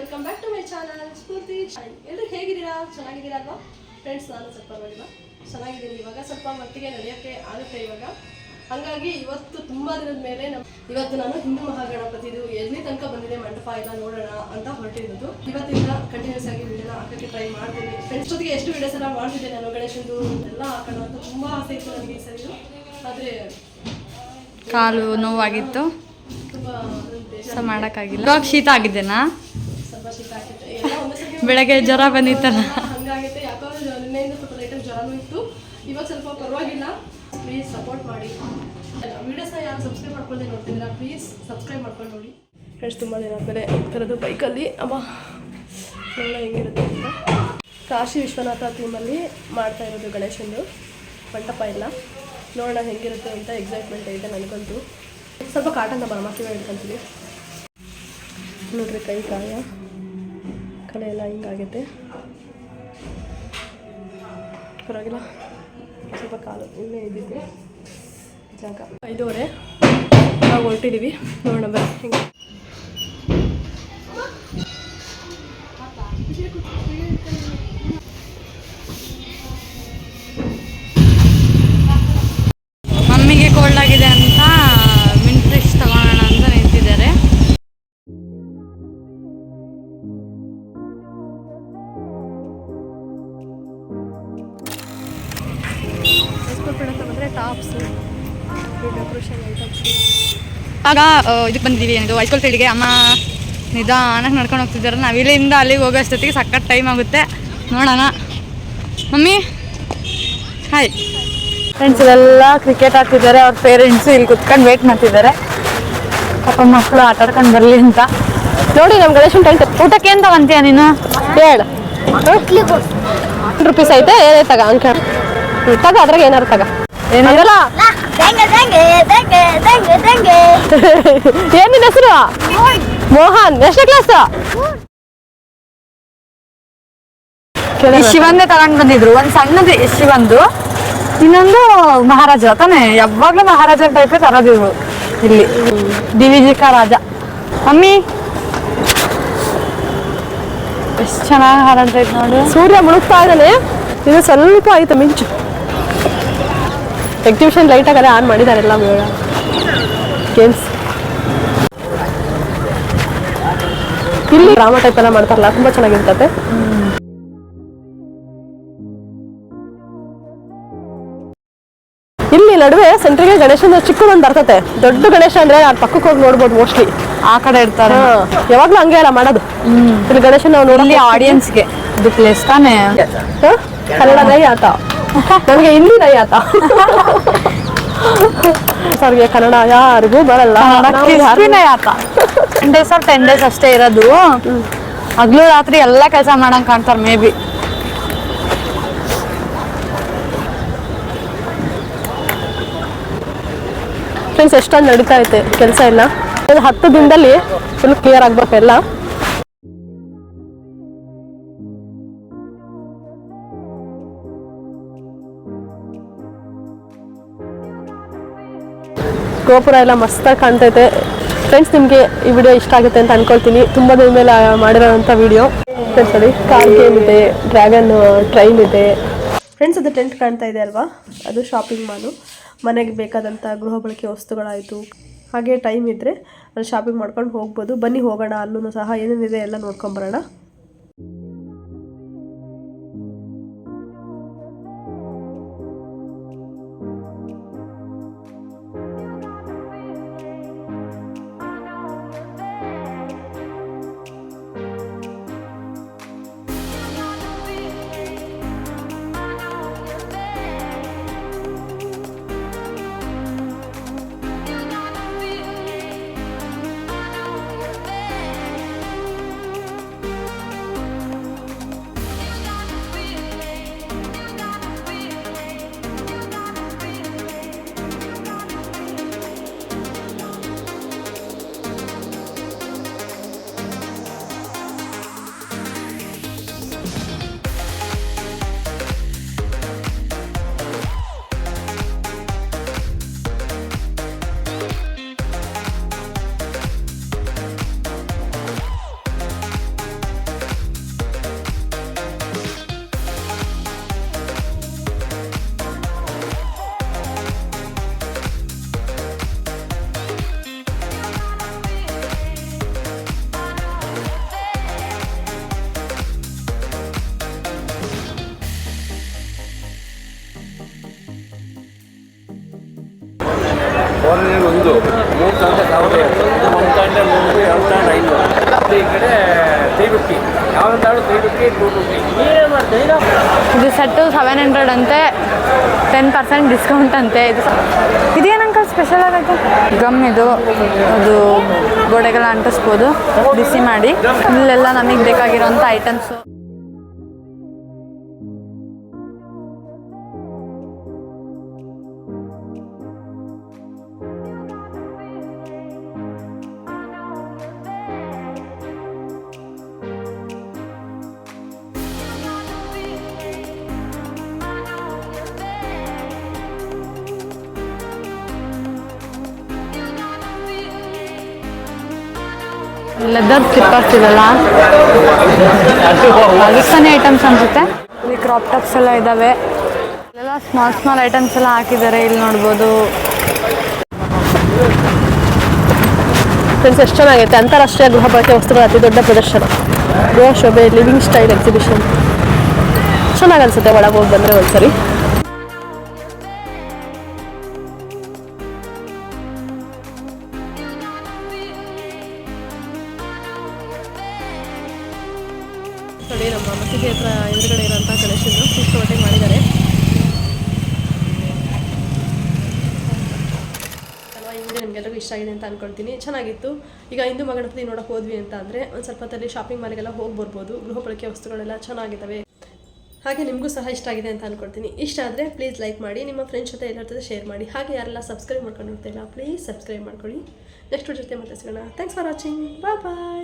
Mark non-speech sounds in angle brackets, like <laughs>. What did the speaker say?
Welcome back to my channel Spurthi ಎಲ್ಲರೂ ಹೇಗಿದ್ದೀರಾ? ಚೆನ್ನಾಗಿದ್ದೀರಾ ಅಲ್ವಾ ಫ್ರೆಂಡ್ಸ್ ನಾನು ಸ್ವಲ್ಪ ಮಾಡಿಲ್ಲ ಚೆನ್ನಾಗಿದ್ದೀನಿ. ಇವಾಗ ಸ್ವಲ್ಪ ಮಟ್ಟಿಗೆ ನಡೆಯೋಕ್ಕೆ ಆಗುತ್ತೆ ಇವಾಗ. ಹಾಗಾಗಿ ಇವತ್ತು ತುಂಬ ದಿನದ ಮೇಲೆ ನಮ್ಮ ಇವತ್ತು ನಾನು ಹಿಂದೂ ಮಹಾಗಣಪತಿದು ಎಲ್ಲಿ ತನಕ ಬಂದಿದೆ ಮಂಟಪ ಎಲ್ಲ ನೋಡೋಣ ಅಂತ ಹೊರಟಿರೋದು. ಇವತ್ತಿಂದ ಕಂಟಿನ್ಯೂಸ್ ಆಗಿ ವಿಡಿಯೋನ ಹಾಕೋಕ್ಕೆ ಟ್ರೈ ಮಾಡ್ತೀನಿ. ಫ್ರೆಂಡ್ಸ್ ಜೊತೆಗೆ ಎಷ್ಟು ವಿಡಿಯೋಸ್ ಎಲ್ಲ ಮಾಡ್ತಿದ್ದೆ ನಾನು ಗಣೇಶಂದು ಎಲ್ಲ ಹಾಕೋಣ ಅಂತ ತುಂಬ ಆಸೆ ಇತ್ತು ನನಗೆ ಈ ಸರಿ ಆದರೆ ಕಾಲು ನೋವಾಗಿತ್ತು. ಸೊ ಮಾಡೋಕ್ಕಾಗಿಲ್ಲ. ಇವಾಗ ಶೀತ ಆಗಿದ್ದೇನಾ? ಬೆಳಗ್ಗೆ ಜ್ವರ ಬಂದಿತ್ತಲ್ಲ. ಹಂಗಾಗೈತೆ, ಯಾಕೋ ನಿನ್ನೆಯಿಂದ ಸ್ವಲ್ಪ ಲೈಟಾಗಿ ಜ್ವರನೂ ಇತ್ತು. ಇವಾಗ ಸ್ವಲ್ಪ ಪರವಾಗಿಲ್ಲ. ಪ್ಲೀಸ್ ಸಪೋರ್ಟ್ ಮಾಡಿ. ವೀಡಿಯೋಸ್ನ ಯಾರು ಸಬ್ಸ್ಕ್ರೈಬ್ ಮಾಡ್ಕೊಳ್ಳದೆ ನೋಡ್ತಿದ್ದೀರಾ? ಪ್ಲೀಸ್ ಸಬ್ಸ್ಕ್ರೈಬ್ ಮಾಡ್ಕೊಂಡು ನೋಡಿ. ಫ್ರೆಂಡ್ಸ್ ತುಂಬ ದಿನ ಆದಮೇಲೆ ಥರದ್ದು ಬೈಕಲ್ಲಿ ಅಮ್ಮ, ಎಲ್ಲ ಹೆಂಗಿರುತ್ತೆ ಅಂತ. ಕಾಶಿ ವಿಶ್ವನಾಥ ಥೀಮಲ್ಲಿ ಮಾಡ್ತಾ ಇರೋದು ಗಣೇಶಂದು. ಮಂಟಪ ಇಲ್ಲ ನೋಡೋಣ ಹೆಂಗಿರುತ್ತೆ ಅಂತ ಎಕ್ಸೈಟ್ಮೆಂಟ್ ಐತೆ ನನಗಂತೂ. ಸ್ವಲ್ಪ ಕಾಟನ್ ಬರ ಹೇಳ್ಕೊಂತೀವಿ ನೋಡ್ರಿ ಕೈ ಕಾಯ ಕಲೆ ಎಲ್ಲ ಹಿಂಗಾಗೈತೆ. ಪರವಾಗಿಲ್ಲ. ಸ್ವಲ್ಪ ಕಾಲು ಇನ್ನೇ ಇದ್ದಿದ್ದೆ. ಜಾಗ. ಐದೂವರೆ. ನಾವು ಹೊರಟಿದ್ದೀವಿ ನೋಡೋಣ, ಬನ್ನಿ. ಹಿಂಗೆ ಆಗ ಇದಕ್ಕೆ ಬಂದಿದ್ದೀವಿ ಏನದು ಹೈಸ್ಕೂಲ್ ಫೀಲ್ಡ್ಗೆ ಅಮ್ಮ ನಿಧಾನಕ್ಕೆ ನಡ್ಕೊಂಡು ಹೋಗ್ತಿದ್ದಾರೆ ನಾವು ಇಲ್ಲಿಂದ ಅಲ್ಲಿಗೆ ಹೋಗೋ ಅಷ್ಟೊತ್ತಿಗೆ ಸಖತ್ ಟೈಮ್ ಆಗುತ್ತೆ. ನೋಡೋಣ. ಮಮ್ಮಿ? ಹಾಯ್ ಫ್ರೆಂಡ್ಸ್ ಇಲ್ಲೆಲ್ಲ ಕ್ರಿಕೆಟ್ ಆಡ್ತಿದ್ದಾರೆ. ಅವ್ರ ಪೇರೆಂಟ್ಸು ಇಲ್ಲಿ ಕುತ್ಕೊಂಡು ವೇಟ್ ಮಾಡ್ತಿದ್ದಾರೆ. ಪಾಪ ಮಕ್ಕಳು ಆಟ ಆಡ್ಕೊಂಡು ಬರಲಿ ಅಂತ. ನೋಡಿ ನಮ್ಮ ಗಣೇಶನ್ ಟೈಮ್ ಊಟಕ್ಕೆ ಅಂತ ಬಂತೀಯ ನೀನು? ಹೇಳು ರುಪೀಸ್ ಐತೆ. ಏನೇ ತಗ ಅಂಕ ತಗ, ಅದ್ರಾಗ ಏನಾರು ತಗ. ಏನಿಲ್ಲ <laughs> ಏನ್ ನಿನ್ನ ಹೆಸರು? ಮೋಹನ್. ಎಷ್ಟನೇ ಕ್ಲಾಸ್ ಶಿವಂದೇ ತಗೊಂಡ್ ಬಂದಿದ್ರು. ಒಂದ್ ಸಣ್ಣದು ಶಿವಂದು. ಇನ್ನೊಂದು ಮಹಾರಾಜ ತಾನೆ. ಯಾವಾಗ್ಲೂ ಮಹಾರಾಜ ಟೈಪೇ ತರೋದಿದ್ರು ಇಲ್ಲಿ. ಡಿ ವಿ ಕ ರಾಜ. ಮಮ್ಮಿ. ಎಷ್ಟು ಚೆನ್ನಾಗಿ ಹಾರಾಡ್ತೈತೆ ನೋಡು. ಸೂರ್ಯ ಮುಳುಗ್ತಾ ಇದ್ದಾನೆ. ಇದು ಸ್ವಲ್ಪ ಆಯ್ತು ಮಿಂಚು? ಎಕ್ಸಿಬಿಷನ್ ಲೈಟ್ ಆಗದೆ ಆನ್ ಮಾಡಿದ್ದಾರೆ ಎಲ್ಲ ಗೇಮ್ಸ್ ಇಲ್ಲಿ ಡ್ರಾಮಾ ಟೈಪ್ ಎಲ್ಲ ಮಾಡ್ತಾರಲ್ಲ ತುಂಬಾ ಚೆನ್ನಾಗಿರ್ತದೆ. ಇಲ್ಲಿ ನಡುವೆ ಸೆಂಟ್ರಿಗೆ ಗಣೇಶನ ಚಿಕ್ಕದೊಂದು ಬರ್ತತೆ ದೊಡ್ಡ ಗಣೇಶ ಅಂದ್ರೆ ಅಲ್ಲಿ ಪಕ್ಕಕ್ಕೆ ಹೋಗಿ ನೋಡ್ಬೋದು ಮೋಸ್ಟ್ಲಿ ಆ ಕಡೆ ಇರ್ತಾರೆ. ಯಾವಾಗ್ಲೂ ಹಂಗೆ ಅಲ್ಲ ಮಾಡೋದು. ಇಲ್ಲಿ ಗಣೇಶನ ಗೆ. ಆಡಿಯನ್ಸ್ಗೆ ಇದು ಪ್ಲೇಸ್ ತಾನೆ? ಕನ್ನಡ ನೈ ಆತ ನಮಗೆ ಹಿಂದಿ ನೈ ಆತ ಸರ್ಗೆ ಕನ್ನಡ ಯಾರಿಗೂ ಬರಲ್ಲ. ಆತ ten days or ten days ಅಷ್ಟೇ ಇರೋದು. ಹಗ್ಲು ರಾತ್ರಿ ಎಲ್ಲ ಕೆಲಸ ಮಾಡಂಗ್ ಕಾಣ್ತಾರೆ ಮೇ ಬಿ. ಫ್ರೆಂಡ್ಸ್ ಎಷ್ಟೊಂದು ನಡೀತಾ ಐತೆ ಕೆಲಸ ಎಲ್ಲ. ಹತ್ತು ದಿನದಲ್ಲಿ ಫುಲ್ ಕ್ಲಿಯರ್ ಆಗ್ಬೇಕು ಎಲ್ಲ. ಗೋಪುರ ಎಲ್ಲ ಮಸ್ತಾಗಿ ಕಾಣ್ತೈತೆ. ಫ್ರೆಂಡ್ಸ್ ನಿಮಗೆ ಈ ವಿಡಿಯೋ ಇಷ್ಟ ಆಗುತ್ತೆ ಅಂತ ಅನ್ಕೊಳ್ತೀನಿ. ತುಂಬ ದಿನ ಮೇಲೆ ಮಾಡಿರೋಂಥ ವಿಡಿಯೋ ಫ್ರೆಂಡ್ಸ್ ನೋಡಿ ಕಾರ್ ಗೇಮ್ ಇದೆ ಡ್ರ್ಯಾಗನ್ ಟ್ರೈನ್ ಇದೆ. ಫ್ರೆಂಡ್ಸ್ ಅದು ಟೆಂಟ್ ಕಾಣ್ತಾ ಇದೆ ಅಲ್ವಾ? ಅದು ಶಾಪಿಂಗ್ ಮಾಲು ಮನೆಗೆ ಬೇಕಾದಂಥ ಗೃಹ ಬಳಕೆ ವಸ್ತುಗಳಾಯಿತು. ಹಾಗೆ ಟೈಮ್ ಇದ್ದರೆ ಅಲ್ಲಿ ಶಾಪಿಂಗ್ ಮಾಡ್ಕೊಂಡು ಹೋಗ್ಬೋದು. ಬನ್ನಿ ಹೋಗೋಣ ಅಲ್ಲೂ ಸಹ ಏನೇನಿದೆ ಎಲ್ಲ ನೋಡ್ಕೊಂಬರೋಣ. ಒಂದು ಮೂರು ತಂಡ ಸಾವಿರದ ಒಂದು ಒಂದು ಸಾವಿರದ ಮೂರು ಎರಡು ತಂಡ ಐದು. ಮತ್ತು ಈ ಕಡೆ ತ್ರೀ ಫಿಫ್ಟಿ ಯಾವ ಸಾವಿರದ ತ್ರೀ ಫಿಫ್ಟಿ ಟೂ ಫಿಫ್ಟಿ ಇದು ಸೆಟ್ಟು ಸೆವೆನ್ ಹಂಡ್ರೆಡ್ ಅಂತೆ. ಟೆನ್ ಪರ್ಸೆಂಟ್ ಡಿಸ್ಕೌಂಟ್ ಅಂತೆ. ಇದು ಇದೇನಂಕ ಸ್ಪೆಷಲ್ ಆಗುತ್ತೆ ಗಮ್ ಇದು. ಅದು ಗೋಡೆಗಳ ಅಂಟಿಸ್ಬೋದು. ಬಿಸಿ ಮಾಡಿ. ಇಲ್ಲೆಲ್ಲ ನಮಗೆ ಬೇಕಾಗಿರೋಂಥ ಐಟಮ್ಸು ಲೆದರ್ ಸ್ಲಿಪ್ಪರ್ಸ್ ಇದೆಲ್ಲ ರಾಜಸ್ಥಾನಿ ಐಟಮ್ಸ್ ಅನ್ಸುತ್ತೆ? ಇಲ್ಲಿ ಕ್ರಾಪ್ ಟಾಪ್ಸ್ ಎಲ್ಲ ಇದ್ದಾವೆ ಇಲ್ಲೆಲ್ಲ ಸ್ಮಾಲ್ ಸ್ಮಾಲ್ ಐಟಮ್ಸ್ ಎಲ್ಲ ಹಾಕಿದ್ದಾರೆ ಇಲ್ಲಿ ನೋಡ್ಬೋದು. ಫ್ರೆಂಡ್ಸ್ ಎಷ್ಟು ಚೆನ್ನಾಗೈತೆ. ಅಂತಾರಾಷ್ಟ್ರೀಯ ಗೃಹ ಬಳಕೆ ವಸ್ತುಗಳ ಅತಿ ದೊಡ್ಡ ಪ್ರದರ್ಶನ. ಗೃಹ ಶೋಭೆ ಲಿವಿಂಗ್ ಸ್ಟೈಲ್ ಎಕ್ಸಿಬಿಷನ್ ಚೆನ್ನಾಗಿ ಅನ್ಸುತ್ತೆ ಒಳಗೆ ಹೋಗಿ ಬಂದರೆ ಒಂದ್ಸರಿ. ನೋಡಿ ನಮ್ಮ ಮಸೀದಿ ಹತ್ರ ಎದುರುಗಡೆ ಇರೋಂಥ ಗಣೇಶನ್ನು ಸಿಸ್ಟಮಟಿಕ್ ಮಾಡಿದ್ದಾರೆ. ಅಲ್ವಾ ನಿಮಗೆಲ್ಲರಿಗೂ ಇಷ್ಟ ಆಗಿದೆ ಅಂತ ಅನ್ಕೊಳ್ತೀನಿ. ಚೆನ್ನಾಗಿತ್ತು. ಈಗ ಹಿಂದೂ ಮಗಣಪತಿ ನೋಡೋಕೆ ಹೋದ್ವಿ ಅಂತ ಅಂದರೆ ಒಂದು ಸ್ವಲ್ಪ ಹೊತ್ತಲ್ಲಿ ಶಾಪಿಂಗ್ ಮಾಲಿಗೆಲ್ಲ ಹೋಗಿ ಬರ್ಬೋದು. ಗೃಹ ಬಳಕೆ ವಸ್ತುಗಳೆಲ್ಲ ಚೆನ್ನಾಗಿದ್ದಾವೆ. ಹಾಗೆ ನಿಮಗೂ ಸಹ ಇಷ್ಟ ಆಗಿದೆ ಅಂತ ಅನ್ಕೊಳ್ತೀನಿ. ಇಷ್ಟ ಆದರೆ ಪ್ಲೀಸ್ ಲೈಕ್ ಮಾಡಿ, ನಿಮ್ಮ ಫ್ರೆಂಡ್ಸ್ ಜೊತೆ ಎಲ್ಲರ ಜೊತೆ ಶೇರ್ ಮಾಡಿ. ಹಾಗೆ ಯಾರೆಲ್ಲ ಸಬ್ಸ್ಕ್ರೈಬ್ ಮಾಡ್ಕೊಂಡು ನೋಡ್ತಾ ಇಲ್ಲ ಪ್ಲೀಸ್ ಸಬ್ಸ್ಕ್ರೈಬ್ ಮಾಡ್ಕೊಳ್ಳಿ ನೆಕ್ಸ್ಟ್ ಜೊತೆ ಮತ್ತೆ ಸಿಗೋಣ. Thanks for watching bye bye